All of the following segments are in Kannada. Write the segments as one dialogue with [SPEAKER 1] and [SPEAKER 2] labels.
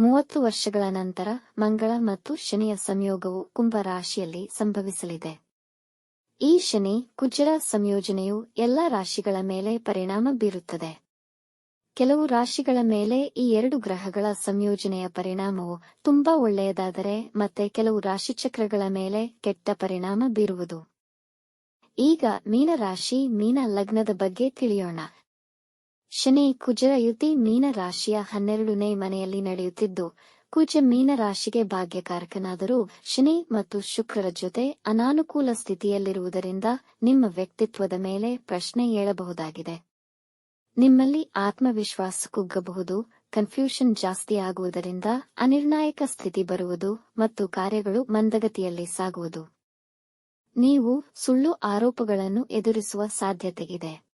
[SPEAKER 1] ಮೂವತ್ತು ವರ್ಷಗಳ ನಂತರ ಮಂಗಳ ಮತ್ತು ಶನಿಯ ಸಂಯೋಗವು ಕುಂಭ ರಾಶಿಯಲ್ಲಿ ಸಂಭವಿಸಲಿದೆ. ಈ ಶನಿ ಕುಜರ ಸಂಯೋಜನೆಯು ಎಲ್ಲ ರಾಶಿಗಳ ಮೇಲೆ ಪರಿಣಾಮ ಬೀರುತ್ತದೆ. ಕೆಲವು ರಾಶಿಗಳ ಮೇಲೆ ಈ ಎರಡು ಗ್ರಹಗಳ ಸಂಯೋಜನೆಯ ಪರಿಣಾಮವು ತುಂಬಾ ಒಳ್ಳೆಯದಾದರೆ ಮತ್ತೆ ಕೆಲವು ರಾಶಿಚಕ್ರಗಳ ಮೇಲೆ ಕೆಟ್ಟ ಪರಿಣಾಮ ಬೀರುವುದು. ಈಗ ಮೀನರಾಶಿ ಮೀನ ಲಗ್ನದ ಬಗ್ಗೆ ತಿಳಿಯೋಣ. ಶನಿ ಕುಜರ ಯುತಿ ಮೀನ ರಾಶಿಯ ಹನ್ನೆರಡನೇ ಮನೆಯಲ್ಲಿ ನಡೆಯುತ್ತಿದ್ದು, ಕುಜ ಮೀನ ರಾಶಿಗೆ ಭಾಗ್ಯಕಾರಕನಾದರೂ ಶನಿ ಮತ್ತು ಶುಕ್ರರ ಜೊತೆ ಅನಾನುಕೂಲ ಸ್ಥಿತಿಯಲ್ಲಿರುವುದರಿಂದ ನಿಮ್ಮ ವ್ಯಕ್ತಿತ್ವದ ಮೇಲೆ ಪ್ರಶ್ನೆ ಏಳಬಹುದಾಗಿದೆ. ನಿಮ್ಮಲ್ಲಿ ಆತ್ಮವಿಶ್ವಾಸ ಕುಗ್ಗಬಹುದು ಕನ್ಫ್ಯೂಷನ್ ಜಾಸ್ತಿ ಆಗುವುದರಿಂದ ಅನಿರ್ಣಾಯಕ ಸ್ಥಿತಿ ಬರುವುದು ಮತ್ತು ಕಾರ್ಯಗಳು ಮಂದಗತಿಯಲ್ಲಿ ಸಾಗುವುದು. ನೀವು ಸುಳ್ಳು ಆರೋಪಗಳನ್ನು ಎದುರಿಸುವ ಸಾಧ್ಯತೆಯಿದೆ.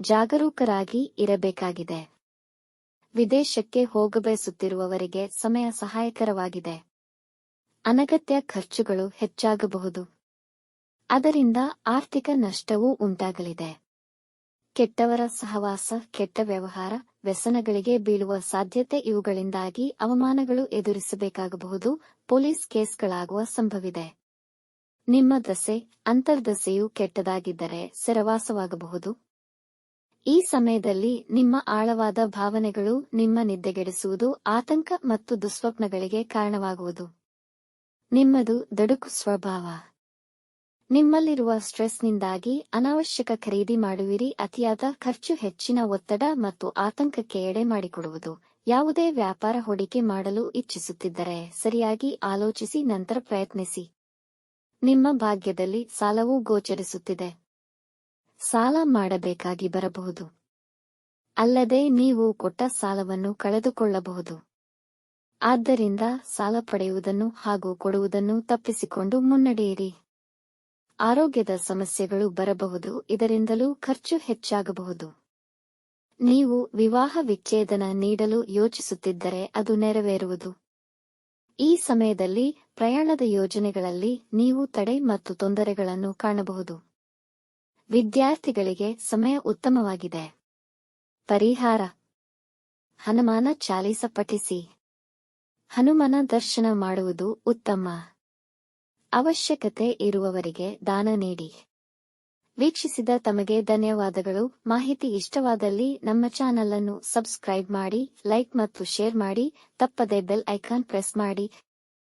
[SPEAKER 1] ಜಾಗರೂಕರಾಗಿ ಇರಬೇಕಾಗಿದೆ. ವಿದೇಶಕ್ಕೆ ಹೋಗಬಯಸುತ್ತಿರುವವರಿಗೆ ಸಮಯ ಸಹಾಯಕರವಾಗಿದೆ. ಅನಗತ್ಯ ಖರ್ಚುಗಳು ಹೆಚ್ಚಾಗಬಹುದು. ಅದರಿಂದ ಆರ್ಥಿಕ ನಷ್ಟವೂ ಉಂಟಾಗಲಿದೆ. ಕೆಟ್ಟವರ ಸಹವಾಸ, ಕೆಟ್ಟ ವ್ಯವಹಾರ, ವ್ಯಸನಗಳಿಗೆ ಬೀಳುವ ಸಾಧ್ಯತೆ ಇವುಗಳಿಂದಾಗಿ ಅವಮಾನಗಳು ಎದುರಿಸಬೇಕಾಗಬಹುದು. ಪೊಲೀಸ್ ಕೇಸ್ಗಳಾಗುವ ಸಂಭವಿದೆ. ನಿಮ್ಮ ದಸೆ, ಅಂತರ್ದಸೆಯು ಕೆಟ್ಟದಾಗಿದ್ದರೆ ಸೆರವಾಸವಾಗಬಹುದು. ಈ ಸಮಯದಲ್ಲಿ ನಿಮ್ಮ ಆಳವಾದ ಭಾವನೆಗಳು ನಿಮ್ಮ ನಿದ್ದೆಗೆಡಿಸುವುದು ಆತಂಕ ಮತ್ತು ದುಸ್ವಪ್ನಗಳಿಗೆ ಕಾರಣವಾಗುವುದು. ನಿಮ್ಮದು ದಡುಕು ಸ್ವಭಾವ. ನಿಮ್ಮಲ್ಲಿರುವ ಸ್ಟ್ರೆಸ್ನಿಂದಾಗಿ ಅನಾವಶ್ಯಕ ಖರೀದಿ ಮಾಡುವಿರಿ, ಅತಿಯಾದ ಖರ್ಚು ಹೆಚ್ಚಿನ ಒತ್ತಡ ಮತ್ತು ಆತಂಕಕ್ಕೆ ಎಡೆ ಮಾಡಿಕೊಡುವುದು. ಯಾವುದೇ ವ್ಯಾಪಾರ ಹೂಡಿಕೆ ಮಾಡಲು ಇಚ್ಛಿಸುತ್ತಿದ್ದರೆ ಸರಿಯಾಗಿ ಆಲೋಚಿಸಿ, ನಂತರ ಪ್ರಯತ್ನಿಸಿ. ನಿಮ್ಮ ಭಾಗ್ಯದಲ್ಲಿ ಸಾಲವೂ ಗೋಚರಿಸುತ್ತಿದೆ. ಸಾಲ ಮಾಡಬೇಕಾಗಿ ಬರಬಹುದು. ಅಲ್ಲದೆ ನೀವು ಕೊಟ್ಟ ಸಾಲವನ್ನು ಕಳೆದುಕೊಳ್ಳಬಹುದು. ಆದ್ದರಿಂದ ಸಾಲ ಪಡೆಯುವುದನ್ನು ಹಾಗೂ ಕೊಡುವುದನ್ನು ತಪ್ಪಿಸಿಕೊಂಡು ಮುನ್ನಡೆಯಿರಿ. ಆರೋಗ್ಯದ ಸಮಸ್ಯೆಗಳು ಬರಬಹುದು, ಇದರಿಂದಲೂ ಖರ್ಚು ಹೆಚ್ಚಾಗಬಹುದು. ನೀವು ವಿವಾಹ ವಿಚ್ಛೇದನ ನೀಡಲು ಯೋಚಿಸುತ್ತಿದ್ದರೆ ಅದು ನೆರವೇರುವುದು. ಈ ಸಮಯದಲ್ಲಿ ಪ್ರಯಾಣದ ಯೋಜನೆಗಳಲ್ಲಿ ನೀವು ತಡೆ ಮತ್ತು ತೊಂದರೆಗಳನ್ನು ಕಾಣಬಹುದು. ವಿದ್ಯಾರ್ಥಿಗಳಿಗೆ ಸಮಯ ಉತ್ತಮವಾಗಿದೆ. ಪರಿಹಾರ. ಹನುಮಾನ ಚಾಲೀಸ ಪಠಿಸಿ. ಹನುಮನ ದರ್ಶನ ಮಾಡುವುದು ಉತ್ತಮ. ಅವಶ್ಯಕತೆ ಇರುವವರಿಗೆ ದಾನ ನೀಡಿ. ವೀಕ್ಷಿಸಿದ ತಮಗೆ ಧನ್ಯವಾದಗಳು. ಮಾಹಿತಿ ಇಷ್ಟವಾದಲ್ಲಿ ನಮ್ಮ ಚಾನಲ್ ಅನ್ನು ಸಬ್ಸ್ಕ್ರೈಬ್ ಮಾಡಿ, ಲೈಕ್ ಮತ್ತು ಶೇರ್ ಮಾಡಿ, ತಪ್ಪದೆ ಬೆಲ್ ಐಕಾನ್ ಪ್ರೆಸ್ ಮಾಡಿ.